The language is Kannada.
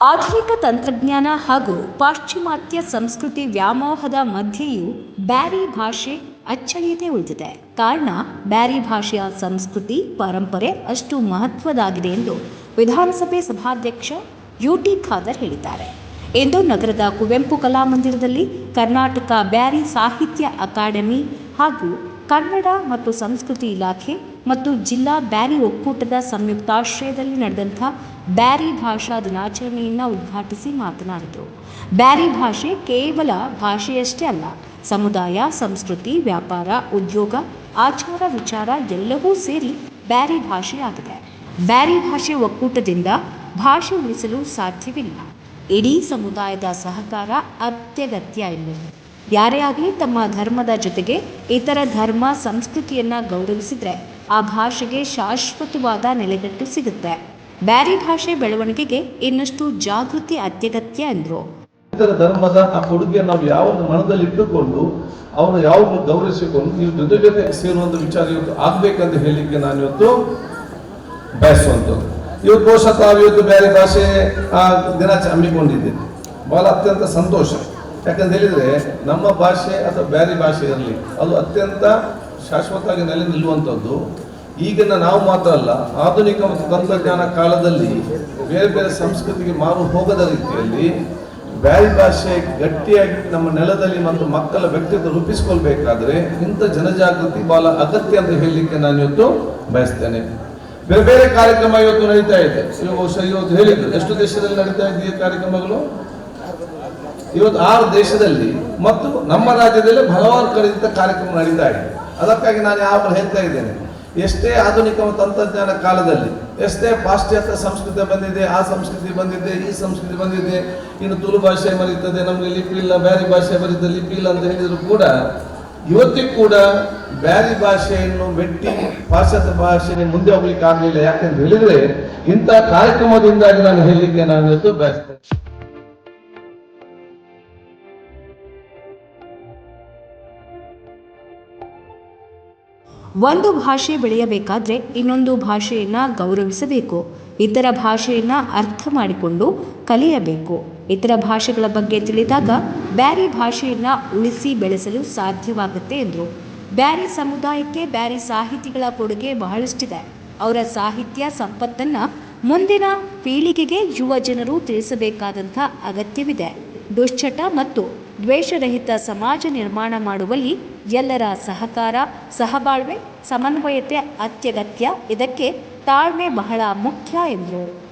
ಆಧುನಿಕ ತಂತ್ರಜ್ಞಾನ ಹಾಗೂ ಪಾಶ್ಚಿಮಾತ್ಯ ಸಂಸ್ಕೃತಿ ವ್ಯಾಮೋಹದ ಮಧ್ಯೆಯೂ ಬ್ಯಾರಿ ಭಾಷೆ ಅಚ್ಚಳಿಯದೆ ಉಳಿದಿದೆ. ಕಾರಣ, ಬ್ಯಾರಿ ಭಾಷೆಯ ಸಂಸ್ಕೃತಿ ಪರಂಪರೆ ಅಷ್ಟು ಮಹತ್ವದಾಗಿದೆ ಎಂದು ವಿಧಾನಸಭೆ ಸಭಾಧ್ಯಕ್ಷ ಯು ಟಿ ಖಾದರ್ ಹೇಳಿದ್ದಾರೆ. ಇಂದು ನಗರದ ಕುವೆಂಪು ಕಲಾಮಂದಿರದಲ್ಲಿ ಕರ್ನಾಟಕ ಬ್ಯಾರಿ ಸಾಹಿತ್ಯ ಅಕಾಡೆಮಿ ಹಾಗೂ ಕನ್ನಡ ಮತ್ತು ಸಂಸ್ಕೃತಿ ಇಲಾಖೆ ಮತ್ತು ಜಿಲ್ಲಾ ಬ್ಯಾರಿ ಒಕ್ಕೂಟದ ಸಂಯುಕ್ತಾಶ್ರಯದಲ್ಲಿ ನಡೆದಂಥ ಬ್ಯಾರಿ ಭಾಷಾ ದಿನಾಚರಣೆಯನ್ನು ಉದ್ಘಾಟಿಸಿ ಮಾತನಾಡಿದರು. ಬ್ಯಾರಿ ಭಾಷೆ ಕೇವಲ ಭಾಷೆಯಷ್ಟೇ ಅಲ್ಲ, ಸಮುದಾಯ, ಸಂಸ್ಕೃತಿ, ವ್ಯಾಪಾರ, ಉದ್ಯೋಗ, ಆಚಾರ ವಿಚಾರ ಎಲ್ಲವೂ ಸೇರಿ ಬ್ಯಾರಿ ಭಾಷೆಯಾಗಿದೆ ಬ್ಯಾರಿ ಭಾಷೆ ಒಕ್ಕೂಟದಿಂದ ಭಾಷೆ ಉಳಿಸಲು ಸಾಧ್ಯವಿಲ್ಲ. ಇಡೀ ಸಮುದಾಯದ ಸಹಕಾರ ಅತ್ಯಗತ್ಯ ಇಲ್ಲ ಯಾರೇ ಆಗಲಿ ತಮ್ಮ ಧರ್ಮದ ಜೊತೆಗೆ ಇತರ ಧರ್ಮ, ಸಂಸ್ಕೃತಿಯನ್ನು ಗೌರವಿಸಿದರೆ ಆ ಭಾಷೆಗೆ ಶಾಶ್ವತವಾದ ನೆಲೆಗಟ್ಟು ಸಿಗುತ್ತೆ. ಬ್ಯಾರಿ ಭಾಷೆ ಬೆಳವಣಿಗೆಗೆ ಇನ್ನಷ್ಟು ಜಾಗೃತಿ ಅತ್ಯಗತ್ಯ ಎಂದರು. ಧರ್ಮದ ಆ ಕೊಡುಗೆಯನ್ನು ನಾವು ಯಾವ ಮನದಲ್ಲಿ ಇಟ್ಟುಕೊಂಡು ಅವನು ಯಾವ ಗೌರವಿಸಿಕೊಂಡು ನೀವು ಜೊತೆ ಜೊತೆ ಸೇರುವಂತ ವಿಚಾರ ಇವತ್ತು ಆಗ್ಬೇಕಂತ ಹೇಳಲಿಕ್ಕೆ ನಾನು ಇವತ್ತು ಬಯಸುವಂಥದ್ದು. ಇವತ್ತು ಬಹುಶಃ ತಾವು ಇವತ್ತು ಬೇರೆ ಭಾಷೆ ದಿನಾಚರಣೆ ಹಮ್ಮಿಕೊಂಡಿದ್ದೇನೆ ಬಹಳ ಅತ್ಯಂತ ಸಂತೋಷ. ಯಾಕಂತ ಹೇಳಿದ್ರೆ ನಮ್ಮ ಭಾಷೆ ಅಥವಾ ಬೇರೆ ಭಾಷೆ ಇರಲಿ, ಅದು ಅತ್ಯಂತ ಶಾಶ್ವತವಾಗಿ ನೆಲೆ ನಿಲ್ಲುವಂಥದ್ದು. ಈಗಿನ ನಾವು ಮಾತ್ರ ಅಲ್ಲ, ಆಧುನಿಕ ಮತ್ತು ತಂತ್ರಜ್ಞಾನ ಕಾಲದಲ್ಲಿ ಬೇರೆ ಬೇರೆ ಸಂಸ್ಕೃತಿಗೆ ಮಾರು ಹೋಗದ ರೀತಿಯಲ್ಲಿ ಬ್ಯಾರಿ ಭಾಷೆ ಗಟ್ಟಿಯಾಗಿ ನಮ್ಮ ನೆಲದಲ್ಲಿ ಮತ್ತು ಮಕ್ಕಳ ವ್ಯಕ್ತಿತ್ವ ರೂಪಿಸಿಕೊಳ್ಬೇಕಾದ್ರೆ ಇಂಥ ಜನಜಾಗೃತಿ ಬಹಳ ಅಗತ್ಯ ಅಂತ ಹೇಳಲಿಕ್ಕೆ ನಾನು ಇವತ್ತು ಬಯಸ್ತೇನೆ. ಬೇರೆ ಬೇರೆ ಕಾರ್ಯಕ್ರಮ ಇವತ್ತು ನಡೀತಾ ಇದೆ. ಇವತ್ತು ಹೇಳಿದ್ರು, ಎಷ್ಟು ದೇಶದಲ್ಲಿ ನಡೀತಾ ಇದೆ ಕಾರ್ಯಕ್ರಮಗಳು? ಇವತ್ತು ಆರು ದೇಶದಲ್ಲಿ ಮತ್ತು ನಮ್ಮ ರಾಜ್ಯದಲ್ಲಿ ಹಲವಾರು ಕಡೆ ಕಾರ್ಯಕ್ರಮ ನಡೀತಾ ಇದೆ. ಅದಕ್ಕಾಗಿ ನಾನು ಯಾವಾಗ ಹೇಳ್ತಾ ಇದ್ದೇನೆ. ಎಷ್ಟೇ ಆಧುನಿಕ ತಂತ್ರಜ್ಞಾನ ಕಾಲದಲ್ಲಿ, ಎಷ್ಟೇ ಪಾಶ್ಚಾತ್ಯ ಸಂಸ್ಕೃತಿ ಬಂದಿದೆ, ಆ ಸಂಸ್ಕೃತಿ ಬಂದಿದೆ, ಈ ಸಂಸ್ಕೃತಿ ಬಂದಿದೆ, ಇನ್ನು ತುಳು ಭಾಷೆ ಬರೀತದೆ ನಮಗೆ ಲಿಪಿ ಇಲ್ಲ, ಬ್ಯಾರಿ ಭಾಷೆ ಬರೀತದೆ ಲಿಪಿ ಇಲ್ಲ ಅಂತ ಹೇಳಿದರೂ ಕೂಡ, ಇವತ್ತಿಗೂ ಕೂಡ ಬ್ಯಾರಿ ಭಾಷೆಯನ್ನು ಮೆಟ್ಟಿ ಪಾಶ್ಚಾತ್ಯ ಭಾಷೆಗೆ ಮುಂದೆ ಹೋಗ್ಲಿಕ್ಕೆ ಆಗಲಿಲ್ಲ. ಯಾಕಂತ ಹೇಳಿದ್ರೆ ಇಂಥ ಕಾರ್ಯಕ್ರಮದಿಂದಾಗಿ ನಾನು ಹೇಳಲಿಕ್ಕೆ ನಾನು ಬಯಸ್ತೇನೆ. ಒಂದು ಭಾಷೆ ಬೆಳೆಯಬೇಕಾದರೆ ಇನ್ನೊಂದು ಭಾಷೆಯನ್ನು ಗೌರವಿಸಬೇಕು. ಇತರ ಭಾಷೆಯನ್ನು ಅರ್ಥ ಮಾಡಿಕೊಂಡು ಕಲಿಯಬೇಕು. ಇತರ ಭಾಷೆಗಳ ಬಗ್ಗೆ ತಿಳಿದಾಗ ಬ್ಯಾರಿ ಭಾಷೆಯನ್ನು ಉಳಿಸಿ ಬೆಳೆಸಲು ಸಾಧ್ಯವಾಗುತ್ತೆ ಎಂದರು. ಬ್ಯಾರಿ ಸಮುದಾಯಕ್ಕೆ ಬ್ಯಾರಿ ಸಾಹಿತಿಗಳ ಕೊಡುಗೆ ಬಹಳಷ್ಟಿದೆ. ಅವರ ಸಾಹಿತ್ಯ ಸಂಪತ್ತನ್ನು ಮುಂದಿನ ಪೀಳಿಗೆಗೆ ಯುವ ಜನರು ತಿಳಿಸಬೇಕಾದಂಥ ಅಗತ್ಯವಿದೆ. ದುಶ್ಚಟ ಮತ್ತು ದ್ವೇಷರಹಿತ ಸಮಾಜ ನಿರ್ಮಾಣ ಮಾಡುವಲ್ಲಿ ಎಲ್ಲರ ಸಹಕಾರ ಸಹಬಾಳ್ವೆ ಸಮನ್ವಯತೆ ಅತ್ಯಗತ್ಯ. ಇದಕ್ಕೆ ತಾಳ್ಮೆ ಬಹಳ ಮುಖ್ಯ ಎಂದರು.